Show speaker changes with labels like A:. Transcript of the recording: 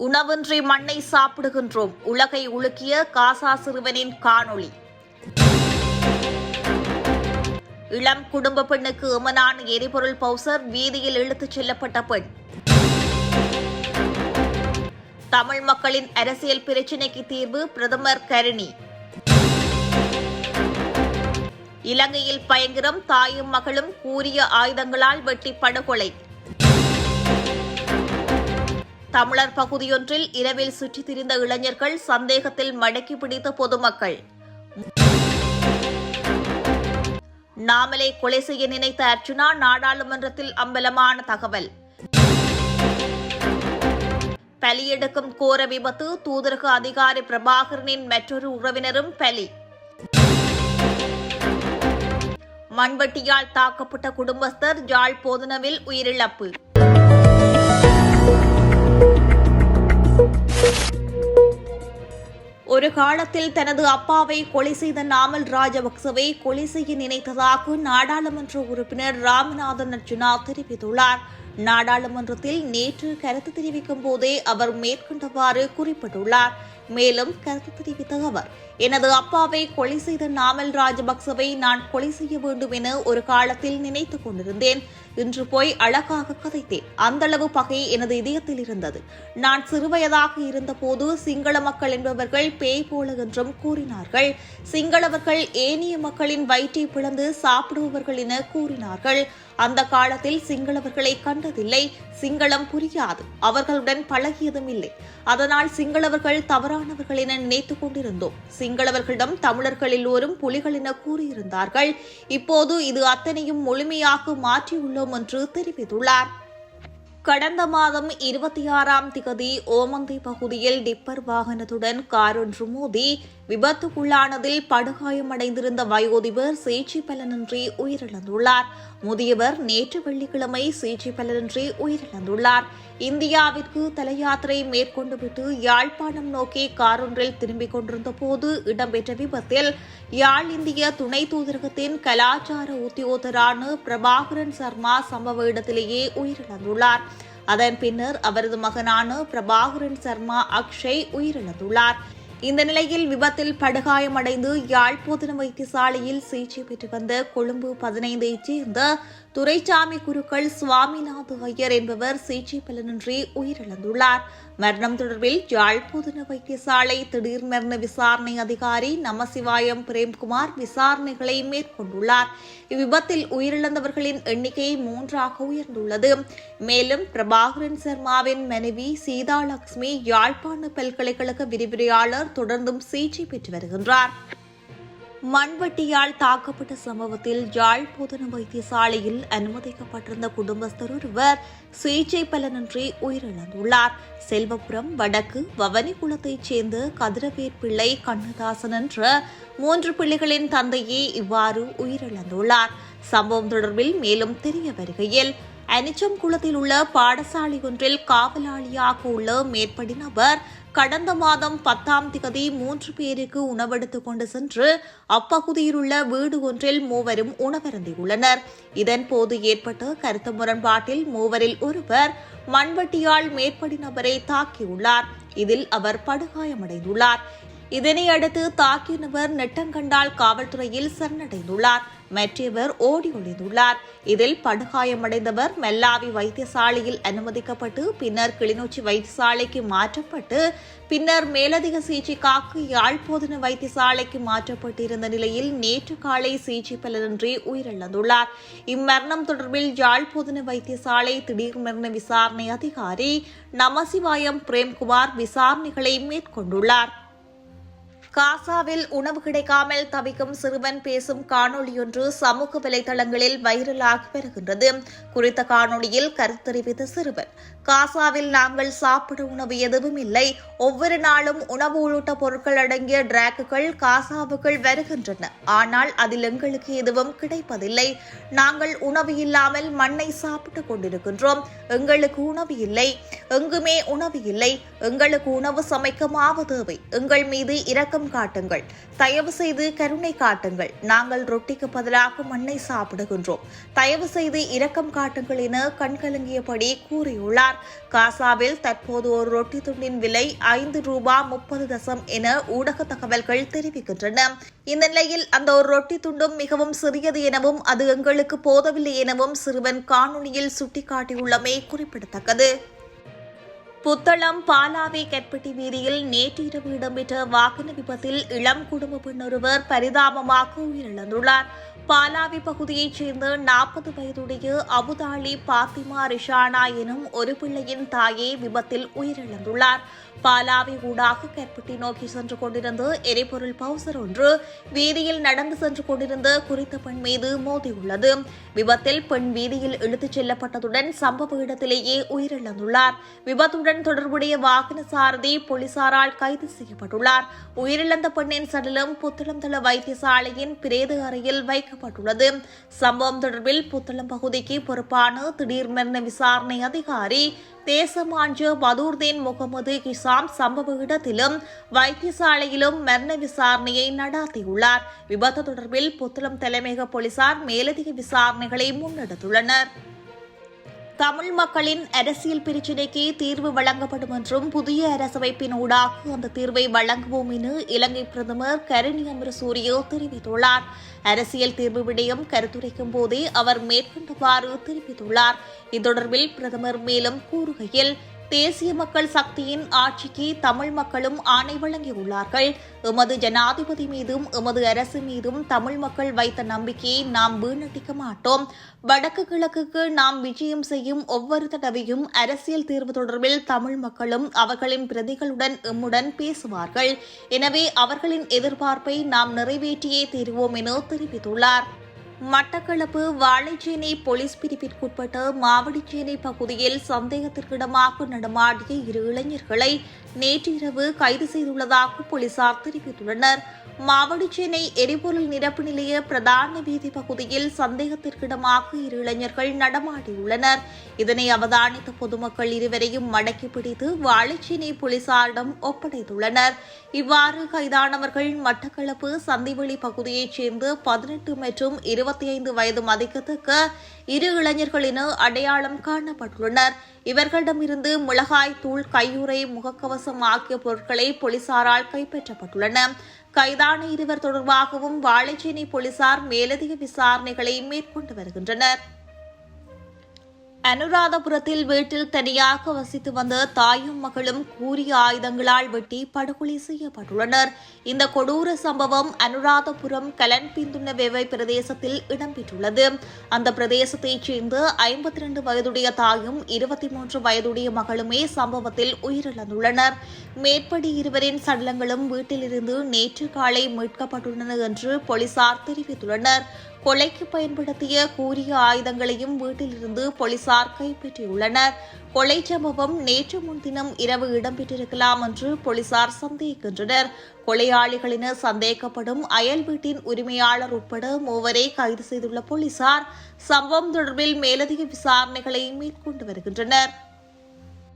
A: உணவின்றி மண்ணை சாப்பிடுகின்றோம். உலகை உலுக்கிய காசா சிறுவனின் காணொளி. இளம் குடும்ப பெண்ணுக்கு எமனான எரிபொருள் பவுசர் வீதியில் இழுத்துச் செல்லப்பட்ட பெண். தமிழ் மக்களின் அரசியல் பிரச்சினைக்கு தீர்வு பிரதமர் கருணி. இலங்கையில் பயங்கரம் தாயும் மகளும் கூறிய ஆயுதங்களால் வெட்டி படுகொலை. தமிழர் பகுதியொன்றில் இரவில் சுற்றித் திரிந்த இளைஞர்கள் சந்தேகத்தில் மடக்கி பிடித்த பொதுமக்கள். நாமலை கொலை செய்ய நினைத்த அர்ஜுனா நாடாளுமன்றத்தில் அம்பலமான தகவல். பலியெடுக்கும் கோர விபத்து தூதரக அதிகாரி பிரபாகரனின் மற்றொரு உறவினரும் பலி. மண்வெட்டியால் தாக்கப்பட்ட குடும்பஸ்தர் ஜாழ் போதனவில் உயிரிழப்பு. ஒரு காலத்தில் தனது அப்பாவை கொலை செய்த நாமல் ராஜபக்சவை கொலை செய்ய நினைத்ததாக நாடாளுமன்ற உறுப்பினர் ராமநாதன் அர்ஜுனா தெரிவித்துள்ளார். நாடாளுமன்றத்தில் நேற்று கருத்து தெரிவிக்கும் போதே அவர் மேற்கொண்டவாறு குறிப்பிட்டுள்ளார். மேலும் கருத்து தெரிவித்த அவர் எனது அப்பாவை கொலை செய்த நாமல் ராஜபக்சவை நான் கொலை செய்ய வேண்டும் என ஒரு காலத்தில் நினைத்துக் கொண்டிருந்தேன். இன்று போய் அழகாக கதைத்தேன். அந்த அளவு பகை எனது இதயத்தில் இருந்தது. நான் சிறுவயதாக இருந்தபோது சிங்கள மக்கள் என்பவர்கள் பேய் போல என்றும் கூறினார்கள். சிங்களவர்கள் ஏனைய மக்களின் வயிற்றை பிளந்து சாப்பிடுபவர்கள் என கூறினார்கள். அந்த காலத்தில் சிங்களவர்களை கண்டதில்லை. சிங்களம் புரியாது. அவர்களுடன் பழகியதும் இல்லை. அதனால் சிங்களவர்கள் தவறானவர்கள் என நினைத்துக் கொண்டிருந்தோம். சிங்களவர்களிடம் தமிழர்கள் எல்லோரும் புலிகள் என கூறியிருந்தார்கள். இப்போது இது அத்தனையும் முழுமையாக மாற்றியுள்ளோம் என்று தெரிவித்துள்ளார். கடந்த மாதம் இருபத்தி ஆறாம் திகதி ஓமந்தை பகுதியில் டிப்பர் வாகனத்துடன் காரொன்று மோதி விபத்துக்குள்ளானதில் படுகாயமடைந்திருந்த வயோதிபர் சிகிச்சை பலனின்றி உயிரிழந்துள்ளார். முதியவர் நேற்று வெள்ளிக்கிழமை சிகிச்சை பலனின்றி உயிரிழந்துள்ளார். இந்தியாவிற்கு தலையாத்திரை மேற்கொண்டுவிட்டு யாழ்ப்பாணம் நோக்கி காரொன்றில் திரும்பிக் கொண்டிருந்த போது இடம்பெற்ற விபத்தில் யாழ் இந்திய துணை தூதரகத்தின் கலாச்சார உத்தியோகரான பிரபாகரன் சர்மா சம்பவ இடத்திலேயே உயிரிழந்துள்ளார். அதன் பின்னர் அவரது மகனான பிரபாகரன் சர்மா அக்ஷய் உயிரிழந்துள்ளார். இந்த நிலையில் விபத்தில் படுகாயமடைந்து யாழ்ப்போதன வைத்தியசாலையில் சிகிச்சை பெற்று வந்த கொழும்பு பதினைந்தைச் சேர்ந்த துரைசாமி குருக்கள் சுவாமிநாத ஐயர் என்பவர் சிகிச்சை பலனின்றி உயிரிழந்துள்ளார். மரணம் தொடர்பில் யாழ்ப்போதன வைத்தியசாலை திடீர் மரண விசாரணை அதிகாரி நமசிவாயம் பிரேம்குமார் விசாரணைகளை மேற்கொண்டுள்ளார். இவ்விபத்தில் உயிரிழந்தவர்களின் எண்ணிக்கை மூன்றாக உயர்ந்துள்ளது. மேலும் பிரபாகரன் சர்மாவின் மனைவி சீதாலட்சுமி யாழ்ப்பாண பல்கலைக்கழக விரிவுரையாளர் தொடர்ந்தும் சிகிச்சை பெற்று வருகின்றார். மண்வெட்டியால் தாக்கப்பட்ட சம்பவத்தில் யாழ் போதன வைத்தியசாலையில் அனுமதிக்கப்பட்டிருந்த குடும்பஸ்தர் ஒருவர் சிகிச்சை பலனின்றி உயிரிழந்துள்ளார். செல்வபுரம் வடக்கு வவனிக்குளத்தைச் சேர்ந்த கதிரவேர் பிள்ளை கண்ணதாசன் என்ற மூன்று பிள்ளைகளின் தந்தையே இவ்வாறு உயிரிழந்துள்ளார். சம்பவம் தொடர்பில் மேலும் தெரிய வருகையில் அனிச்சம் குளத்தில் உள்ள பாடசாலை ஒன்றில் காவலாளியாக உள்ள மேற்படி நபர் கடந்த மாதம் பத்தாம் திகதி மூன்று பேருக்கு உணவெடுத்துக் கொண்டு சென்று அப்பகுதியில் உள்ள வீடு ஒன்றில் மூவரும் உணவருந்தியுள்ளனர். இதன்போது ஏற்பட்ட கருத்து முரண்பாட்டில் மூவரில் ஒருவர் மண்வெட்டியால் மேற்படி நபரை தாக்கியுள்ளார். இதில் அவர் படுகாயமடைந்துள்ளார். இதனை அடுத்து தாக்கிய நபர் நெட்டங்கண்டால் காவல்துறையில் சரணடைந்துள்ளார். மற்றவர் ஓடி ஒளிந்துள்ளார். இதில் படுகாயமடைந்தவர் மெல்லாவி வைத்தியசாலையில் அனுமதிக்கப்பட்டு பின்னர் கிளிநொச்சி வைத்தியசாலைக்கு மாற்றப்பட்டு பின்னர் மேலதிக சிகிச்சைக்காக யாழ்ப்போதன வைத்தியசாலைக்கு மாற்றப்பட்டிருந்த நிலையில் நேற்று காலை சிகிச்சை பலனின்றி உயிரிழந்துள்ளார். இம்மரணம் தொடர்பில் யாழ்ப்போதன வைத்தியசாலை திடீர் மரண விசாரணை அதிகாரி நமசிவாயம் பிரேம்குமார் விசாரணைகளை மேற்கொண்டுள்ளார். காசாவில் உணவு கிடைக்காமல் தவிக்கும் சிறுவன் பேசும் காணொளியொன்று சமூக வலைதளங்களில் வைரலாகி வருகின்றது. குறித்த காணொளியில் கருத்தறிவித்த சிறுவன் காசாவில் நாங்கள் சாப்பிட உணவு எதுவும் இல்லை. ஒவ்வொரு நாளும் உணவு உள்ளிட்ட பொருட்கள் அடங்கிய டிராக்குகள் காசாவுக்குள் வருகின்றன. ஆனால் அதில் எங்களுக்கு எதுவும் கிடைப்பதில்லை. நாங்கள் உணவு இல்லாமல் மண்ணை சாப்பிட்டு கொண்டிருக்கின்றோம். எங்களுக்கு உணவு இல்லை. எங்குமே உணவு இல்லை. எங்களுக்கு உணவு சமைக்க மாவு தேவை எங்கள் மீது இரக்கம் காட்டுங்கள். தயவு செய்து கருணை காட்டுங்கள். நாங்கள் ரொட்டிக்கு பதிலாக மண்ணை சாப்பிடுகின்றோம். தயவு செய்து இரக்கம் காட்டுங்கள் என கண்கலங்கியபடி கூறியுள்ளார். தெரிவித்துள்ளார் காசாவில் தற்போது ஒரு ரொட்டி துண்டின் விலை ஐந்து ரூபா முப்பது தசம் என ஊடக தகவல்கள் தெரிவிக்கின்றன. இந்த நிலையில் அந்த ஒரு ரொட்டி துண்டும் மிகவும் சிறியது எனவும் அது எங்களுக்கு போதவில்லை எனவும் சிறுவன் காணொலியில் சுட்டிக்காட்டியுள்ளமை குறிப்பிடத்தக்கது. புத்தளம் பாலாவி கற்பட்டி வீதியில் நேற்று இரவு இடம்பெற்ற வாகன விபத்தில் இளம் குடும்ப பெண் ஒருவர் பரிதாபமாக உயிரிழந்துள்ளார். பாலாவி பகுதியைச் சேர்ந்த நாற்பது வயதுடைய அபுதாலி பாத்திமா ரிஷானா எனும் ஒரு பிள்ளையின் தாயே விபத்தில் உயிரிழந்துள்ளார். பாலாவி ஊடாக கற்பட்டி நோக்கி சென்று கொண்டிருந்த எரிபொருள் பவுசர் ஒன்று வீதியில் நடந்து சென்று கொண்டிருந்த குறித்த பெண் மீது மோதியுள்ளது. விபத்தில் பெண் வீதியில் இழுத்துச் செல்லப்பட்டதுடன் சம்பவ இடத்திலேயே உயிரிழந்துள்ளார். விபத்துடன் தொடர்புடைய வாகன சாரதி போலீசாரால் கைது செய்யப்பட்டுள்ளார். உயிரிழந்த பெண்ணின் சடலம் புத்தளம்தள வைத்தியசாலையின் பிரேத அறையில் வைக்கப்பட்டுள்ளது சம்பவம் தொடர்பில் புத்தளம் பகுதிக்கு பொறுப்பான திடீர் மரண விசாரணை அதிகாரி தேசமாஞ்ச பதூர்தீன் முகமது கிசாம் சம்பவ இடத்திலும் வைத்தியசாலையிலும் மரண விசாரணையை நடாத்தியுள்ளார். விபத்து தொடர்பில் புத்தளம் தலைமையக போலீசார் மேலதிக விசாரணைகளை முன்னெடுத்துள்ளனர். தமிழ் மக்களின் அரசியல் பிரச்சினைக்கு தீர்வு வழங்கப்படும் என்றும் புதிய அரசமைப்பின் ஊடாக அந்த தீர்வை வழங்குவோம் என இலங்கை பிரதமர் கரணி அமரசூரியோ தெரிவித்துள்ளார். அரசியல் தீர்வு விடயம் கருத்துரைக்கும் போதே அவர் மேற்கொண்டவாறு தெரிவித்துள்ளார். இத்தொடர்பில் பிரதமர் மேலும் கூறுகையில் தேசிய மக்கள் சக்தியின் ஆட்சிக்கு தமிழ் மக்களும் ஆணை வழங்கியுள்ளார்கள். எமது ஜனாதிபதி மீதும் எமது அரசு மீதும் தமிழ் மக்கள் வைத்த நம்பிக்கையை நாம் வீணடிக்க மாட்டோம். வடக்கு கிழக்குக்கு நாம் விஜயம் செய்யும் ஒவ்வொரு தடவையும் அரசியல் தீர்வு தொடர்பில் தமிழ் மக்களும் அவர்களின் பிரதிகளுடன் எம்முடன் பேசுவார்கள். எனவே அவர்களின் எதிர்பார்ப்பை நாம் நிறைவேற்றியே தீர்வோம் என தெரிவித்துள்ளார். மட்டக்களப்பு வாழைச்சேனை போலீஸ் பிரிவிற்குட்பட்ட மாவடிச்சேனை பகுதியில் சந்தேகத்திற்கிடமாக நடமாடிய இரு இளைஞர்களை நேற்றிரவு கைது செய்துள்ளதாக போலீசார் தெரிவித்துள்ளனர். மாவடிச்சேனை எரிபொருள் நிரப்பு நிலைய பிரதான வீதி பகுதியில் சந்தேகத்திற்கிடமாக இரு இளைஞர்கள் நடமாடியுள்ளனர். இதனை அவதானித்த பொதுமக்கள் இருவரையும் மடக்கி பிடித்து வாழைச்சேனை போலீசாரிடம் ஒப்படைத்துள்ளனர். இவ்வாறு கைதானவர்கள் மட்டக்களப்பு சந்திவெளி பகுதியைச் சேர்ந்து பதினெட்டு மற்றும் இருபத்தி ஐந்து வயது மதிக்கத்தக்க இரு இளைஞர்கள் என அடையாளம் காணப்பட்டுள்ளனர். இவர்களிடமிருந்து மிளகாய் தூள் கையுறை முகக்கவசம் ஆகிய பொருட்களை போலீசாரால் கைப்பற்றப்பட்டுள்ளன. கைதான இருவர் தொடர்பாகவும் வாழைச்சேனை போலீசார் மேலதிக விசாரணைகளை மேற்கொண்டு வருகின்றனர். அனுராதபுரத்தில் வீட்டில் தனியாக வசித்து வந்த தாயும் மகளும் கூறிய ஆயுதங்களால் வெட்டி படுகொலை செய்யப்பட்டுள்ளனர். இந்த கொடூர சம்பவம் அனுராதபுரம் கலன்பிந்துன வேவை பிரதேசத்தில் இடம்பெற்றுள்ளது. அந்த பிரதேசத்தைச் சேர்ந்த ஐம்பத்தி இரண்டு வயதுடைய தாயும் இருபத்தி மூன்று வயதுடைய மகளுமே சம்பவத்தில் உயிரிழந்துள்ளனர். மேற்படி இருவரின் சடலங்களும் வீட்டிலிருந்து நேற்று காலை மீட்கப்பட்டுள்ளன என்று போலீசார் தெரிவித்துள்ளனர். கொலைக்கு பயன்படுத்திய கூரிய ஆயுதங்களையும் வீட்டிலிருந்து போலீசார் கைப்பற்றியுள்ளனர். கொலை சம்பவம் நேற்று முன்தினம் இரவு இடம்பெற்றிருக்கலாம் என்று போலீசார் சந்தேகிக்கின்றனர். கொலையாளிகளின சந்தேகப்படும் அயல் வீட்டின் உரிமையாளர் உட்பட மூவரை கைது செய்துள்ள போலீசார் சம்பவம் தொடர்பில் மேலதிக விசாரணைகளை மேற்கொண்டு வருகின்றனர்.